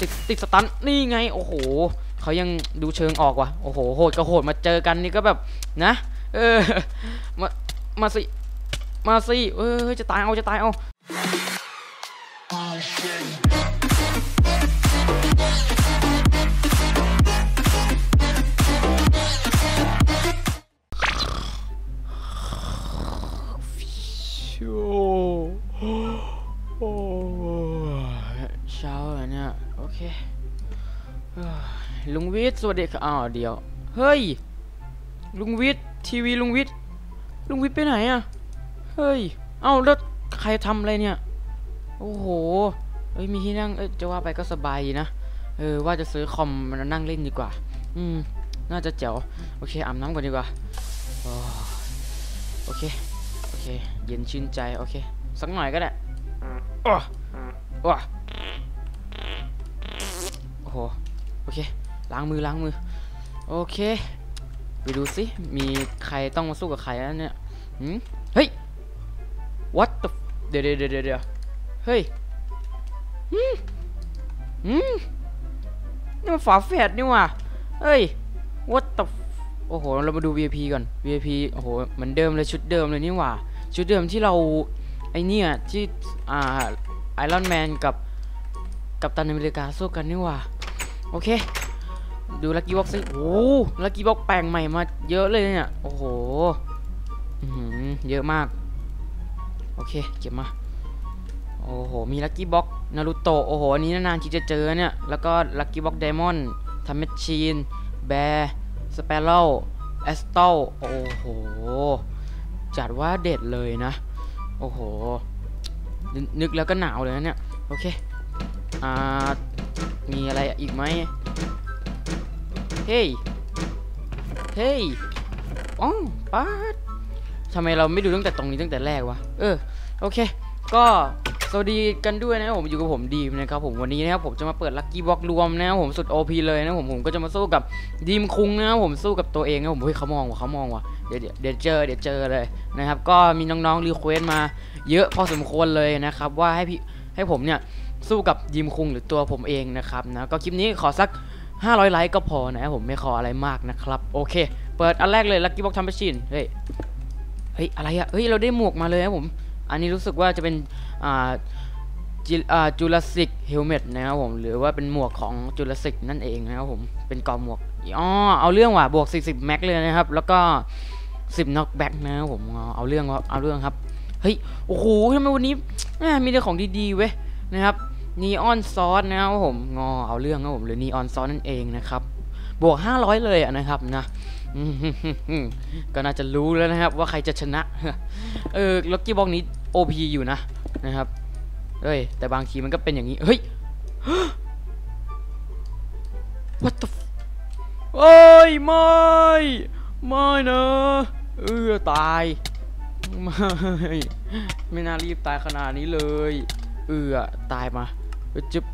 ติดติดสตันนี่ไงโอ้โหเขายังดูเชิงออกว่ะโอ้โหโหดกับโหดมาเจอกันนี่ก็แบบนะเออมามาสิมาสิเออจะตายเอาจะตายเอาโอ้โลุงวิทย์สวัสดีครับอ้าวเดี๋ยว เฮ้ย ลุงวิทย์ทีวีลุงวิทย์ลุงวิทย์ไปไหนอะเฮ้ย เอ้าแล้วใครทำอะไรเนี่ย โอ้โห เอ้ยมีที่นั่ง เอ้ยจะว่าไปก็สบายดีนะ เออว่าจะซื้อคอมมานั่งเล่นดีกว่า อืม น่าจะเจ๋ว โอเคอาบน้ำก่อนดีกว่า โอ้โอเค โอเค เย็นชื่นใจ โอเค สักหน่อยก็ได้อ้ออ้โอ้โห โอเค ล้างมือล้างมือ โอเค ไปดูสิ มีใครต้องมาสู้กับใครแล้วเนี่ยเฮ้ย what the เดี๋ยวเดี๋ยวเดี๋ยวเฮ้ยหืมหืมนี่มันฝาแฝดนี่หว่ะเฮ้ย what the โอ้โห เรามาดู VIP ก่อน VIP โอ้โห เหมือนเดิมเลยชุดเดิมเลยนี่หว่า ชุดเดิมที่เราไอเนี่ยที่อ่าไอรอนแมนกับกับตันอเมริกาสู้กันนี่หว่า โอเค ดูลักกี้บ็อกซิโอ้ลักกี้บ็อกแปลงใหม่มาเยอะเลยเนี่ย โอ้โหเยอะมาก โอเค เก็บมา โอ้โห มีลักกี้บ็อกนารูโตะ โอ้โห อันนี้นานๆที่จะเจอเนี่ย แล้วก็ลักกี้บ็อกไดมอนด์ทัมเมชีน แบร์สเปโร่แอสโตโอ้โห จัดว่าเด็ดเลยนะ โอ้โหน,นึกแล้วก็หนาวเลยนะเนี่ย โอเค อ่า มีอะไรอีกไหม เฮ้ย เฮ้ยอ๋อป๊าดทำไมเราไม่ดูตั้งแต่ตรงนี้ตั้งแต่แรกวะ เออ โอเค ก็สวัสดีกันด้วยนะครับผมอยู่กับผมดีมนะครับผมวันนี้นะครับผมจะมาเปิดลัคกี้บ็อกรวมนะครับผมสุด OP เลยนะผมผมก็จะมาสู้กับดีมคุงนะครับผมสู้กับตัวเองนะผมเฮ้ยเขามองว่ะเขามองว่ะเดี๋ยวเดี๋ยวเดี๋ยวเจอเดี๋ยวเจอเลยนะครับก็มีน้องๆรีเควสมาเยอะพอสมควรเลยนะครับว่าให้พี่ให้ผมเนี่ยสู้กับดีมคุงหรือตัวผมเองนะครับนะก็คลิปนี้ขอสัก 500 ไลค์ก็พอนะครับผมไม่ขออะไรมากนะครับ โอเค เปิดอันแรกเลยลัคกี้บ็อกทำไปชินเฮ้ยเฮ้ยอะไรอะเฮ้ยเราได้หมวกมาเลยนะผม อันนี้รู้สึกว่าจะเป็นอ่าจิอ่าจูราสิกเฮลเมตนะครับผม หรือว่าเป็นหมวกของจูราสิกนั่นเองนะครับผม เป็นกอหมวกอ๋อเอาเรื่องว่ะบวก 40 แม็กเลยนะครับ แล้วก็ 10น็อกแบ็กนะครับผมเอาเรื่องว่ะเอาเรื่องครับ เฮ้ย โอ้โหทำไมวันนี้มีแต่ของดีๆเว้ยนะครับ นีออนซอสนะครับผมงอเอาเรื่องครับผมหรือนีออนซอสนั่นเองนะครับ บวก 500 เลยนะครับนะก็น่าจะรู้แล้วนะครับ ว่าใครจะชนะ เออลักกี้บ็อกนี้ OP อยู่นะนะครับเฮ้ยแต่บางทีมันก็เป็นอย่างนี้ เฮ้ย what the เอ้ยไม่ ไม่นะเออตาย ไม่ ไม่น่ารีบตายขนาดนี้เลย เออตายมา จึ๊บ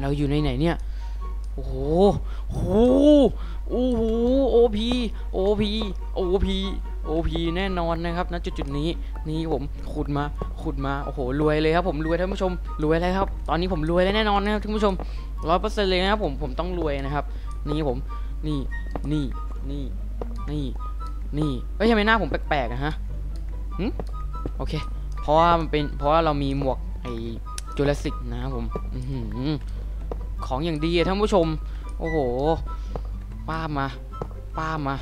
เราอยู่ในไหนเนี่ยโอ้โหโอ้โหโอ้โหโอพีโอพีโอพีโอพีแน่นอนนะครับณจุดจุดนี้นี่ผมขุดมาขุดมาโอ้โหรวยเลยครับผมรวยท่านผู้ชมรวยเลยครับ ตอนนี้ผมรวยแล้วแน่นอนนะครับท่านผู้ชมร้อยเปอร์เซ็นต์เลยนะครับผมผมต้องรวยนะครับ นี่ผมนี่นี่นี่นี่นี่เฮ้ยทำไมหน้าผมแปลกๆอะฮะหึโอเค เพราะว่ามันเป็นเพราะว่าเรามีหมวก ไอจูราสสิกนะครับผมอของอย่างดีท่านผู้ชม โอ้โห ป้ามา ป้ามา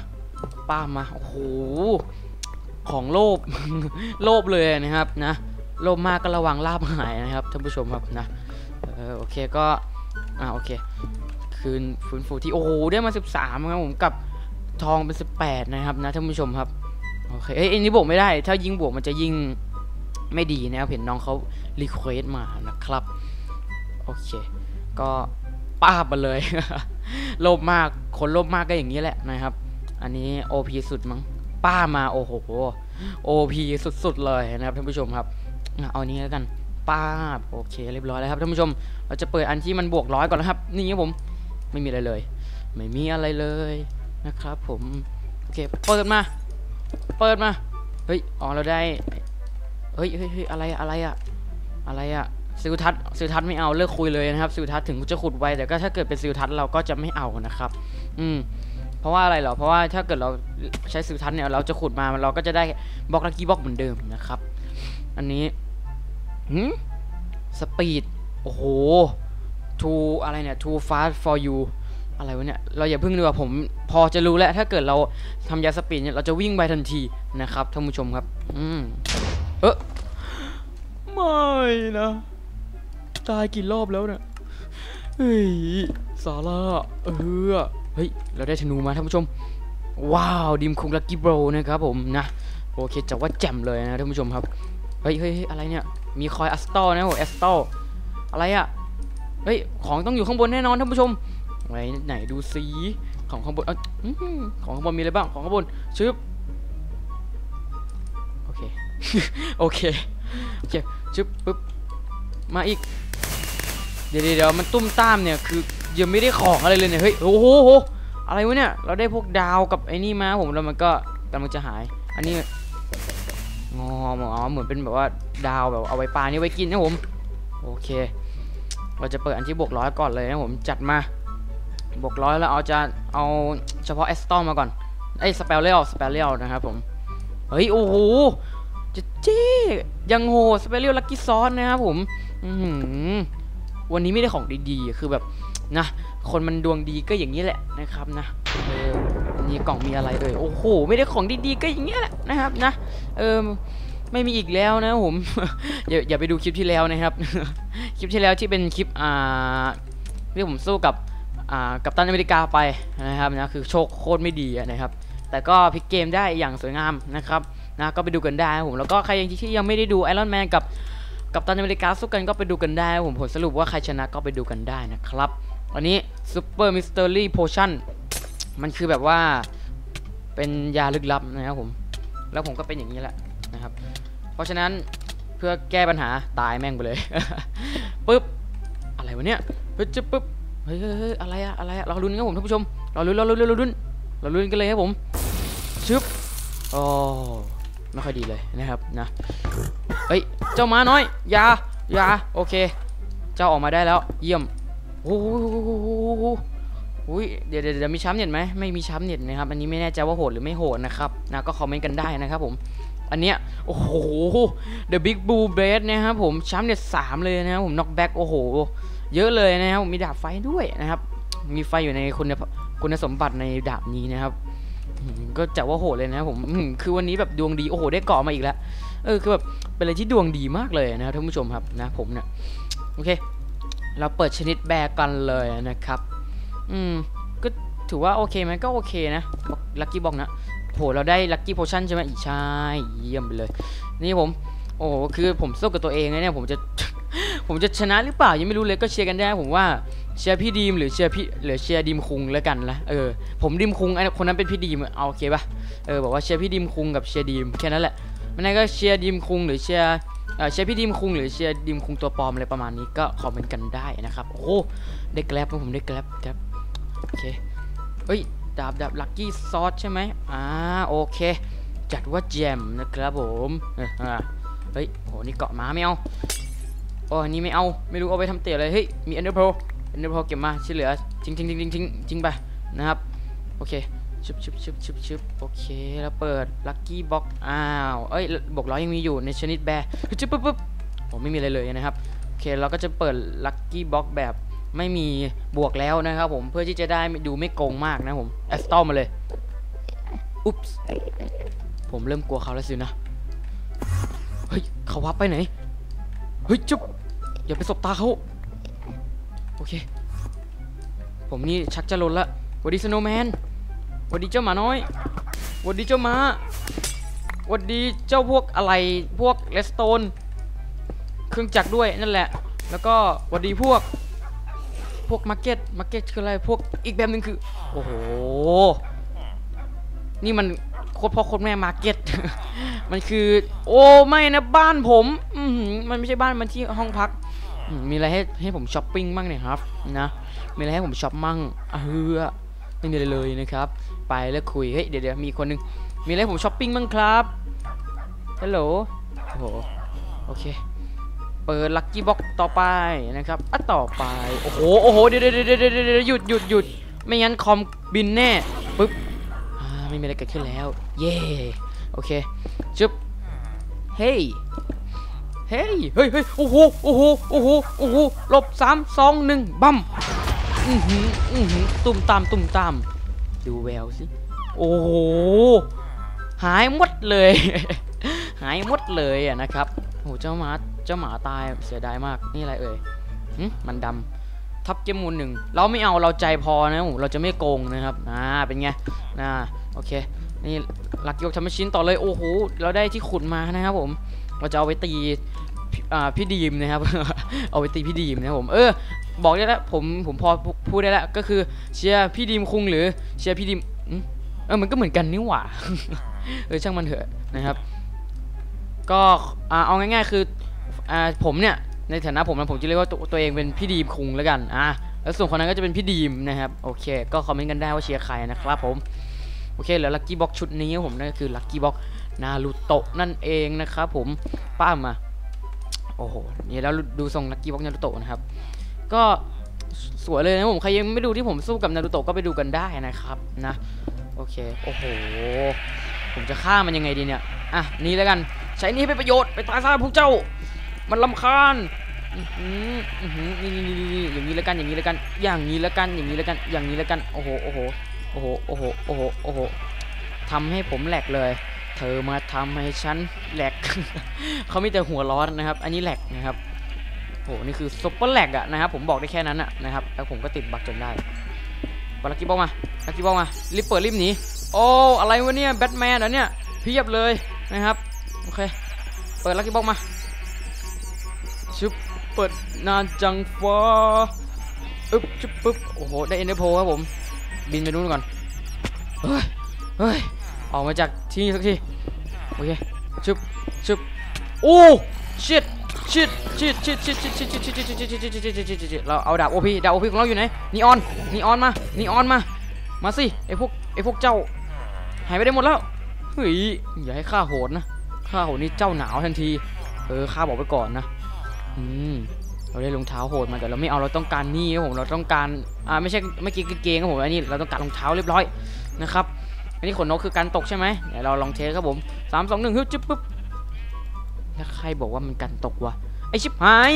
ป้ามา โอ้โห ของโลภ โลภเลยนะครับนะ โลภมากก็ระวังลาบหายนะครับท่านผู้ชมครับนะ เออโอเคก็ อ่าโอเค คืนฟื้นฟูที่ โอ้โห ได้มา 13ครับผมกับทองเป็น 18 นะครับนะท่านผู้ชมครับ โอเค เอ้ยอันนี้บวกไม่ได้ ถ้ายิงบวกมันจะยิง ไม่ดีนะครับเห็นน้องเขารีเควสมานะครับ โอเค ก็ป้าบมาเลย โลภมากคนโลภมากก็อย่างนี้แหละนะครับ อันนี้ OP สุดมั้งป้ามาโอ้โห OP สุดๆเลยนะครับท่านผู้ชมครับ เอาอันนี้แล้วกันป้าบโอเคเรียบร้อยแล้วครับท่านผู้ชม เราจะเปิดอันที่มันบวกร้อยก่อนนะครับ นี่ครับผมไม่มีอะไรเลย ไม่มีอะไรเลยนะครับ ผมโอเคเปิดมา เปิดมาเฮ้ยอ๋อเราได้ เฮ้ยเฮ้ยเฮ้ยอะไรอะไรอะอะไรอะซิลทัศน์ซิลทัศน์ไม่เอาเลิกคุยเลยนะครับซิลทัศน์ถึงจะขุดไวแต่ก็ถ้าเกิดเป็นซิลทัศน์เราก็จะไม่เอานะครับ อืมเพราะว่าอะไรเหรอเพราะว่าถ้าเกิดเราใช้ซิลทัศน์เนี่ยเราจะขุดมาเราก็จะได้บล็อกลักกี้บล็อกเหมือนเดิมนะครับ อันนี้หืมสปีดโอ้โห too อะไรเนี่ย too fast for you อะไรวะเนี่ย เราอย่าเพิ่งดีกว่าผมพอจะรู้แล้ว ถ้าเกิดเราทำยาสปีดเนี่ย เราจะวิ่งไปทันทีนะครับท่านผู้ชมครับ อืม เออไม่นะ ตายกี่รอบแล้วเนี่ยเฮ้ยซาร่าเออเฮ้ย เราได้ธนูมาท่านผู้ชม ว้าว ดิมคุงลักกี้โบรนะครับผมนะโอเคจับว่าแจ่มเลยนะท่านผู้ชมครับ เฮ้ยเฮ้ยอะไรเนี่ย มีคอยอัสตอนะโหแอสตออะไรอะเฮ้ย ของต้องอยู่ข้างบนแน่นอนท่านผู้ชม ไหนไหนดูสีของข้างบนอของข้างบนมีอะไรบ้าง ของข้างบนชึบโอ โอเคโอเคชึบปึ๊บมาอีก เดี๋ยวเดี๋ยวมันตุ้มตามเนี่ยคือยังไม่ได้ของอะไรเลยเนี่ยเฮ้ยโอ้โหโหอะไรวะเนี่ยเราได้พวกดาวกับไอ้นี่มาผมแล้วมันก็กำลังจะหาย อันนี้งออ๋อเหมือนเป็นแบบว่าดาวแบบเอาไว้ปลานี่ไว้กินนะผมโอเค เราจะเปิดอันที่บวกร้อยก่อนเลยนะผมจัดมาบวกร้อยแล้วเอาจะเอาเฉพาะแอสตอมมาก่อนไอ้สเปลเลียลสเปลเลียลนะครับผมเฮ้ยโอ้โห จะเจ๊ยังโหสเปเลียลลักกี้ซอสนะครับผมวันนี้ไม่ได้ของดีๆ คือแบบนะคนมันดวงดีก็อย่างนี้แหละนะครับนะเออนนี้กล่องมีอะไรเอ่ยโอ้โหไม่ได้ของดีๆก็อย่างนี้แหละนะครับนะเออไม่มีอีกแล้วนะผมอย่าอย่าไปดูคลิปที่แล้วนะครับ คลิปที่แล้วที่เป็นคลิปอ่าที่ผมสู้กับอ่ากับตันอเมริกาไปนะครับนะคือโชคโคตรไม่ดีนะครับ แต่ก็พลิกเกมได้อย่างสวยงามนะครับ นะก็ไปดูกันได้ผมแล้วก็ใครยังที่ยังไม่ได้ดูไอรอนแมนกับกับตันอเมริกาสู้กันก็ไปดูกันได้ผมผลสรุปว่าใครชนะก็ไปดูกันได้นะครับวันนี้ซูเปอร์มิสเตอรี่โพชั่นมันคือแบบว่าเป็นยาลึกลับนะครับผมแล้วผมก็เป็นอย่างนี้แหละนะครับ เพราะฉะนั้นเพื่อแก้ปัญหาตายแม่งไปเลยปึ๊บอะไรวะเนี่ยเฮ้ยจะปึ๊บเฮ้ยเฮ้ยเฮ้ยอะไรอะอะไรอะเราลุ้นครับผมท่านผู้ชมเราลุ้นเราลุ้นเราลุ้นเราลุ้นกันเลยครับผมชึบโอ้ ไม่ค่อยดีเลยนะครับนะเฮ้ยเจ้าม้าน้อยอยาอยาโอเค เจ้าออกมาได้แล้ว เยี่ยมโอ้โหอุ้ยเดี๋ยวเดี๋ยวมีช้ำเน็ตไหมไม่มีช้ำเน็ตนะครับอันนี้ไม่แน่ใจว่าโหดหรือไม่โหดนะครับนะก็คอมเมนต์กันได้นะครับผมอันเนี้ยโอ้โห The Big Blue b l a d นะครับผมช้ำเนี่ยสามเลยนะครับผม knock back โอ้โห เยอะเลยนะครับผมมีดาบไฟด้วยนะครับมีไฟอยู่ในคุณคุณสมบัติในดาบนี้นะครับ ก็จะว่าโหดเลยนะผมคือวันนี้แบบดวงดีโอ้โหได้เกาะมาอีกแล้วเออคือแบบเป็นอะไรที่ดวงดีมากเลยนะครับท่านผู้ชมครับนะผมเนี่ยโอเค เราเปิดชนิดแบกกันเลยนะครับ อืมก็ถือว่าโอเคไหมก็โอเคนะลัคกี้บอกนะโหเราได้ลัคกี้โพชั่นใช่ไหมอีใช่เยี่ยมไปเลย นี่ผม โอ้คือผมสู้กับตัวเองนะเนี่ยผมจะผมจะชนะหรือเปล่ายังไม่รู้เลยก็เชียร์กันได้ผมว่า เชียร์พี่ดีมหรือเชียร์พี่หรือเชียร์ดีมคุงแล้วกันละเออผมดีมคุงไอ้คนนั้นเป็นพี่ดีมเอาโอเคปะเออบอกว่าเชียร์พี่ดีมคุงกับเชียร์ดีมแค่นั้นแหละไม่งั้นก็เชียร์ดีมคุงหรือเชียร์เออเชียร์พี่ดีมคุงหรือเชียร์ดีมคุงตัวปลอมอะไรประมาณนี้ก็คอมเมนต์กันได้นะครับโอ้โหได้แกลบผมได้แกลบแกลบโอเคเฮ้ยดาบดาบลัคกี้ซอสใช่ไหมอ่าโอเค จัดว่าแจมนะครับผมเฮ้ยโหนี่เกาะม้าไม่เอาโอ้อันนี่ไม่เอาไม่รู้เอาไปทำเตะอะไรเฮ้ยมี Ender Pearl Ender Pearl เก็บมาที่เหลือทิ้งทิ้งทิ้งทิ้งทิ้งทิ้งไปนะครับโอเคชึบชึบชึบชึบชึบโอเคแล้วเปิดลัคกี้บ็อกอ้าวเอ้ยบวกร้อยยังมีอยู่ในชนิดแบร์ชึบปุ๊บปุ๊บโอ้ไม่มีอะไรเลยนะครับโอเคเราก็จะเปิดลัคกี้บ็อกแบบไม่มีบวกแล้วนะครับผมเพื่อที่จะได้ดูไม่โกงมากนะผมแอสตอลมาเลยอุ๊ปส์ผมเริ่มกลัวเขาแล้วสินะเฮ้ยเขาวับไปไหนเฮ้ยจุ๊บอย่าไปสบตาเขา โอเค ผมนี่ชักจะลนละวัดดีสโนแมนวัดดีเจ้าหมาน้อยวัดดีเจ้าหมาวัดดีเจ้าพวกอะไรพวกเลสโตน เครื่องจักรด้วยนั่นแหละ แล้วก็วัดดีพวก พวกมาร์เก็ตมาร์เก็ตคืออะไรพวกอีกแบบหนึ่งคือ โอ้โห นี่มันโคตรพ่อโคตรแม่มาร์เก็ต มันคือ โอ้ไม่นะบ้านผม อืมันไม่ใช่บ้านมันที่ห้องพัก มีอะไรให้ให้ผมช้อปปิ้งบ้างเนี่ยครับนะมีอะไรให้ผมช้อปมั่งอะเฮือไม่มีอะไรเลยนะครับ ไปแล้วคุยเฮ้ยเดี๋ยวเดี๋ยวมีคนหนึงมีอะไรให้ผมช้อปปิ้งบ้างครับฮัลโหลโอ้โหโอเคเปิดลัคกี้บ็อกต่อไปนะครับอะต่อไปโอ้โหโอ้โหเดี๋ยวเดี๋ยวเดี๋ยวเดี๋ยวเดี๋ยวหยุดหยุดหยุดไม่งั้นคอมบินแน่ปึ๊บไม่มีอะไรเกิดขึ้นแล้ว เย่โอเคจึ๊บเฮ้ย ฮ้ยเฮ้ยเฮ้ยโอ้โหโอ้โหโอ้โหโอ้โหหลบสามสองหนึ่งบัมอือหืออือหือตุ่มตามตุ่มตามดูแววสิโอ้โหหายหมดเลย หายหมดเลยอะนะครับโอ้โหเจ้าหมาเจ้าหมาตายเสียดายมากนี่อะไรเอ่ยมันดำทับเกมมูลหนึ่งเราไม่เอาเราใจพอนะเราจะไม่โกงนะครับอ่าเป็นไงนะโอเคนี่หลักยกทำชิ้นต่อเลยโอ้โหเราได้ที่ขุดมานะครับผม เราจะเอาไปตีพี่ดีมนะครับ เอาไปตีพี่ดีมนะครับผมเออบอกได้แล้วผมผมพอพูดได้แล้วก็คือเชียร์พี่ดีมคุงหรือเชียร์พี่ดีมเออมันก็เหมือนกันนี่หว่าเออช่างมันเถอะนะครับ ก็เอาง่ายๆคืออผมเนี่ยในฐานะผมนะผมจะเรียกว่าตัวตัวเองเป็นพี่ดีมคุงแล้วกันอ่าแล้วส่วนคนนั้นก็จะเป็นพี่ดีมนะครับโอเค ก็คอมเมนต์กันได้ว่าเชียร์ใครนะครับผมโอเคเหลือลัคกี้บ็อกชุดนี้ผมนั่นก็คือลัคกี้บ็อก นารูโตะนั่นเองนะครับผมป้ามา โอ้โหนี่แล้วดูทรงลัคกี้บ็อกนารูโตะนะครับ ก็สวยเลยนะผมใครยังไม่ดูที่ผมสู้กับนารูโตะก็ไปดูกันได้นะครับนะโอเคโอ้โห ผมจะฆ่ามันยังไงดีเนี่ยอะนี่แล้วกันใช้นี่ให้เป็นประโยชน์ไปตายซะพวกเจ้า มันลำคาญอื้อหืออื้อหือนี่นี่นี่นี่อย่างนี้แล้วกันอย่างนี้แล้วกันอย่างนี้แล้วกันอย่างนี้แล้วกันอย่างนี้แล้วกันโอ้โหโอ้โหโอ้โหโอ้โหโอ้โหโอ้โหทำให้ผมแหลกเลย เธอมาทำให้ฉันแหลก เขามีแต่หัวร้อนนะครับ อันนี้แหลกนะครับโอ้โหนี่คือซุปเปอร์แหลกอะนะครับ ผมบอกได้แค่นั้นอะนะครับ แล้วผมก็ติดบักจนได้บอลลักกี้บอลมาลักกี้บอลมา รีบเปิดรีบหนี โอ้ อะไรวะเนี่ย แบทแมนเหรอเนี่ยเพียบเลยนะครับ โอเค เปิดลักกี้บอกมาชุบเปิดนานจังฟ้าอึ๊บชุบปึ๊บ โอ้โห ได้เอ็นเดอร์โพครับผม บินไปนู้นก่อน เฮ้ย เฮ้ย ออกมาจากที่นี่สักที โอเคชุบชุบโอ้ชิดชิดชิดชิดชิดชิดชิดชิดชิดชิดชิดชิดชิดชิดชิดชิดชิดเราเอาดาบโอพีดาบโอพีของเราอยู่ไหนนีออนนีออนมานีออนมา มาสิไอพวกไอพวกเจ้า หายไปได้หมดแล้วเฮ้ยอย่าให้ข้าโหดนะข้าโหดนี่เจ้าหนาวทันที เออข้าบอกไปก่อนนะอืมเราได้รองเท้าโหดมาแต่เราไม่เอาเราต้องการนี่ครับผมเราต้องการอ่าไม่ใช่เมื่อกี้กางเกงครับผมอันนี้เราต้องการรองเท้าเรียบร้อยนะครับ อันนี้ขนนกคือการตกใช่ไหมเดี๋ยวเราลองเทสครับผมสามสองหนึ่งฮึบจึ๊บปึ๊บแล้วใครบอกว่ามันกันตกวะไอชิบหาย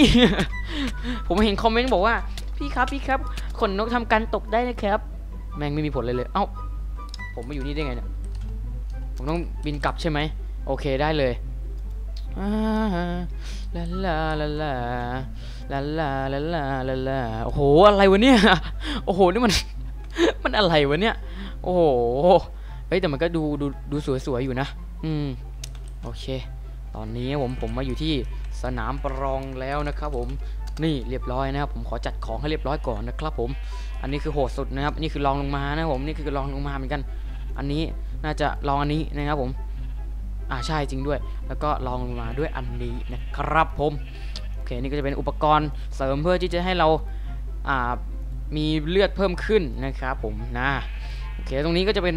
ผมเห็นคอมเมนต์บอกว่า พี่ครับพี่ครับขนนกทำการตกได้นะครับ แม่งไม่มีผลเลยเลย เอ้า ผมมาอยู่นี่ได้ไงเนี่ย ผมต้องบินกลับใช่ไหม โอเคได้เลยลาลาลาลาลาลาลาลาลาลาโอ้โห อะไรวะเนี่ย โอ้โห นี่มัน มันอะไรวะเนี่ย โอ้โห เฮ้ยแต่มันก็ดูดูดูสวยๆอยู่นะ อืมโอเค ตอนนี้ผมผมมาอยู่ที่สนามประลองแล้วนะครับผมนี่เรียบร้อยนะครับผมขอจัดของให้เรียบร้อยก่อนนะครับผม อันนี้คือโหดสุดนะครับนนี้คือรองลงมานะผมนี่คือรองลงมาเหมือนกัน อันนี้น่าจะลองอันนี้นะครับผมอ่าใช่จริงด้วย แล้วก็ลองลงมาด้วยอันนี้นะครับผมโอเคนี่ก็จะเป็นอุปกรณ์เสริมเพื่อที่จะให้เราอ่ามีเลือดเพิ่มขึ้นนะครับผมนะโอเคตรงนี้ก็จะเป็น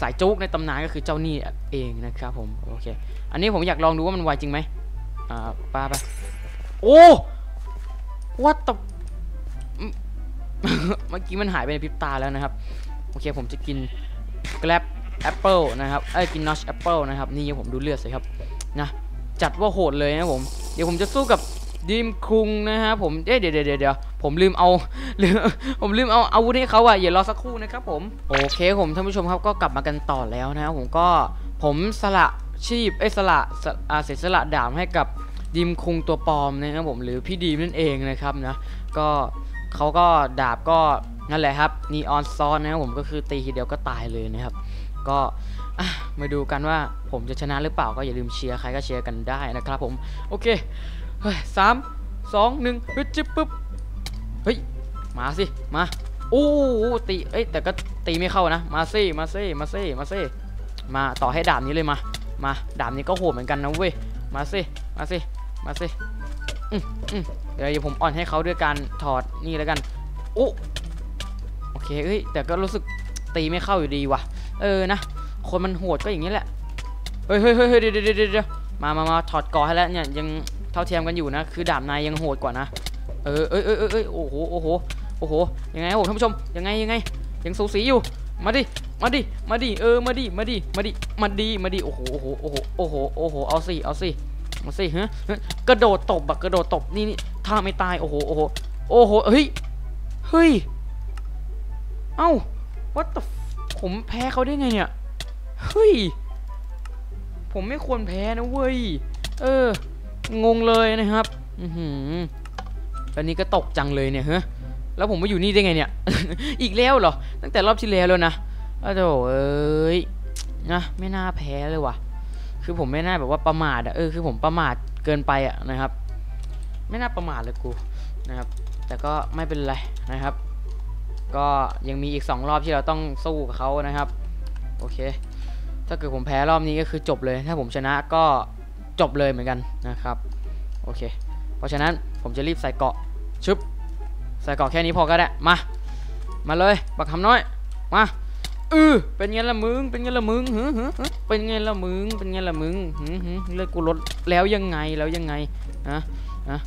สายจุกในตำนานก็คือเจ้านี่เองนะครับผมโอเคอันนี้ผมอยากลองดูว่ามันไวจริงไหมอ่าปาไปโอ้ what the เมื่อกี้มันหายไปในพริบตาแล้วนะครับโอเคผมจะกิน grab apple นะครับเอ้ยกิน notch apple นะครับนี่ผมดูเลือดสิครับนะจัดว่าโหดเลยนะผมเดี๋ยวผมจะสู้กับ ดีมคุงนะครับผมเอ๊ะเดี๋ยวเดี๋ยวเดี๋ยวผมลืมเอาลืมผมลืมเอาอาวุธให้เขาอะอย่ารอสักครู่นะครับผมโอเคผมท่านผู้ชมครับก็กลับมากันต่อแล้วนะครับผมก็ผมสละชีพเอ้สละสอาเสียสละดาบให้กับดีมคุงตัวปลอมนะครับผมหรือพี่ดีมนั่นเองนะครับนะก็เขาก็ดาบก็นั่นแหละครับนีออนซอนนะครับผมก็คือตีทีเดียวก็ตายเลยนะครับ ก็มาดูกันว่าผมจะชนะหรือเปล่าก็อย่าลืมเชียร์ใครก็เชียร์กันได้นะครับผมโอเค ฮ้ยสามสองหนึ่งเฮ้ยจิ๊บปุ๊บเฮ้ยมาสิมาโอ้ตีเอ้ยแต่ก็ตีไม่เข้านะมาสิมาสิมาสิมาสิมาต่อให้ดาบนี้เลยมามาดาบนี้ก็โหดเหมือนกันนะเว้ยมาสิมาสิมาสิอืมอืมเดี๋ยวผมอ่อนให้เขาด้วยการถอดนี่แล้วกันโอ้โอเคเอ้ยแต่ก็รู้สึกตีไม่เข้าอยู่ดีว่ะ เออนะคนมันโหดก็อย่างนี้แหละเฮ้ยเฮ้ยเฮ้ยเดี๋ยวเดี๋ยวเดี๋ยวมามามาถอดกอให้แล้วเนี่ยยัง ท่าเทียมกันอยู่นะ คือดาบนายยังโหดกว่านะ เออเอ้ยเอ้ยเอยเอยโอ้โหโอ้โหโอ้โหยังไงครับผมท่านผู้ชมยังไงยังไงยังสูสีอยู่มาดิมาดิมาดิเออมาดิมาดิมาดิมาดิมาดิโอ้โหโอ้โหโอ้โหโอ้โหโอ้โหเอาสิเอาสิเอาสิฮะกระโดดตบอะกระโดดตบนี่นี่ถ้าไม่ตายโอ้โหโอ้โหโอ้โหเฮ้ยเฮ้ยเอ้า what the ผมแพ้เขาได้ไงเนี่ยเฮ้ยผมไม่ควรแพ้นะเว้ยเออ งงเลยนะครับ อือหือตอนนี้ก็ตกจังเลยเนี่ยเฮ้แล้วผมมาอยู่นี่ได้ไงเนี่ย อีกแล้วเหรอ ตั้งแต่รอบที่แล้วแล้วนะอ้โถเอ้ย นะ ไม่น่าแพ้เลยว่ะ คือผมไม่น่าแบบว่าประมาทอะเออ คือผมประมาทเกินไปอะนะครับ ไม่น่าประมาทเลยกูนะครับ แต่ก็ไม่เป็นไรนะครับ ก็ยังมีอีก 2 รอบที่เราต้องสู้กับเขานะครับ โอเค ถ้าเกิดผมแพ้รอบนี้ก็คือจบเลย ถ้าผมชนะก็ จบเลยเหมือนกันนะครับโอเค เพราะฉะนั้นผมจะรีบใส่เกาะชึบใส่เกาะแค่นี้พอก็ได้มา มาเลยบักคำน้อยมาเออเป็นไงละมึงเป็นไงละมึงหือหือหือเป็นไงละมึงเป็นไงละมึงหือหือเลือดกูลดแล้วยังไงแล้วยังไงนะนะ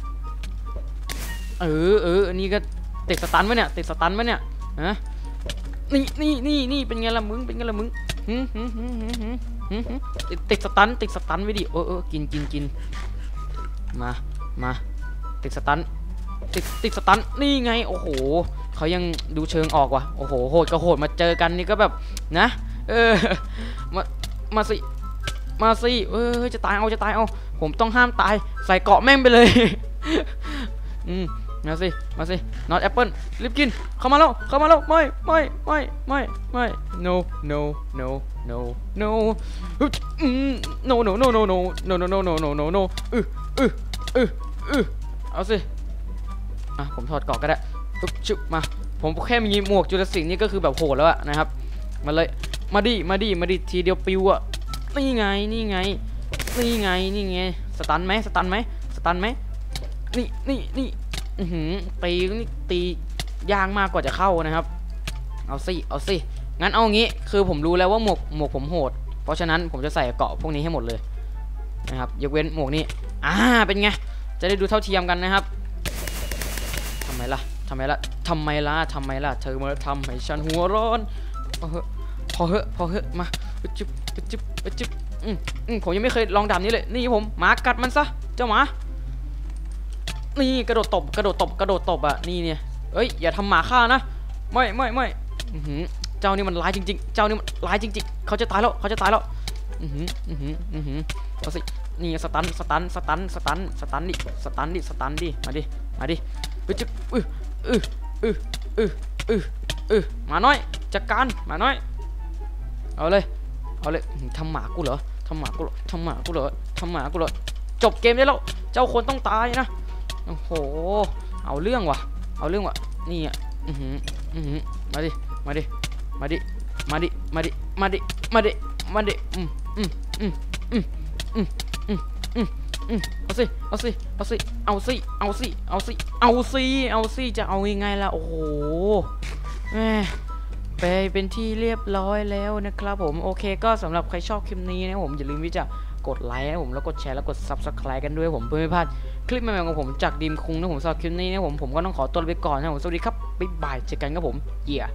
เออเอออันนี้ก็ติดสตันไว้เนี่ยติดสตันไว้เนี่ยฮะนี่นี่นี่นี่เป็นไงละมึงเป็นไงละมึงหือหือหือหื ติดสตันติดสตันไว้ดิเออเออกินกินกินมามาติดสตันติดติดสตันนี่ไงโอ้โหเขายังดูเชิงออกว่ะโอ้โหโหดกับโหดมาเจอกันนี่ก็แบบนะ เออมามาสิมาสิเออจะตายเอาจะตายเอาผมต้องห้ามตายใส่เกาะแม่งไปเลยอืมมาสิมาสิ not apple รีบกินเข้ามาแล้วเข้ามาแล้วไม่ไม่ไม่ไม่ไม่ no no no no no no no no no no no no no no no no no อืออืออืออือเอาสิอะผมถอดเกราะก็ได้ปึ๊บชึบมาผมแค่มีหมวกจุลศิลป์นี่ก็คือแบบโหดแล้วอะนะครับมาเลยมาดิมาดิมาดิทีเดียวปิวอะนี่ไงนี่ไงนี่ไงนี่ไงสตันไหมสตันไหมสตันไหมนี่นี่นี่อือหือตีนี่ตียากมากกว่าจะเข้านะครับ เอาสิเอาสิ งั้นเอางี้คือผมรู้แล้วว่าหมวกหมวกผมโหด เพราะฉะนั้นผมจะใส่เกาะพวกนี้ให้หมดเลยนะครับยกเว้นหมวกนี้อ่าเป็นไงจะได้ดูเท่าเทียมกันนะครับทำไมล่ะทำไมล่ะทำไมล่ะทำไมล่ะเธอมาทำให้ฉันหัวร้อนพอเหอะพอเหอะพอเหอะมาจึ๊บจึ๊บจึ๊บอืมอืมผมยังไม่เคยลองดาบนี้เลยนี่ผมหมากัดมันซะเจ้าหมานี่กระโดดตบกระโดดตบกระโดดตบอะนี่เนี่ยเอ้ยอย่าทำหมาฆ่านะไม่ไม่ไม่ เจ้านี่มันร้ายจริง ๆ เจ้านี่มันร้ายจริง ๆ เขาจะตายแล้วเขาจะตายแล้วอือหืออือหืออือหือเอาสินี่สตันสตันสตันสตันสตันดิสตันดิสตันดิมาดิมาดิเฮ้ยจึ๊บอื้ออืออืออืออืออือหมาน้อยจัดการมาน้อยเอาเลยเอาเลยทำหมากูเหรอทำหมากูเหรอทำหมากูเหรอทำหมากูเหรอจบเกมได้แล้วเจ้าคนต้องตายนะโอ้โหเอาเรื่องว่ะเอาเรื่องว่ะนี่อะอือหืออือหือมาดิมาดิ มาดิ มาดิ มาดิ มาดิ มาดิ มาดิ อืมอืมอืมอืมอืมอืมอืมอืมเอาสิ เอาสิ เอาสิ เอาสิ เอาสิ เอาสิ เอาสิ เอาสิ จะเอายังไงล่ะ โอ้โหแหมไปเป็นที่เรียบร้อยแล้วนะครับผม โอเคก็สำหรับใครชอบคลิปนี้นะผม อย่าลืมที่จะกดไลค์นะผม แล้วกดแชร์ แล้วกด subscribe กันด้วยผมเพื่อไม่พลาดคลิปใหม่ๆของผมจากดีมคุงนะผมสำหรับคลิปนี้นะผม ผมก็ต้องขอตัวไปก่อนนะผม สวัสดีครับ บ๊ายบาย เจอกันครับผม เยี่ย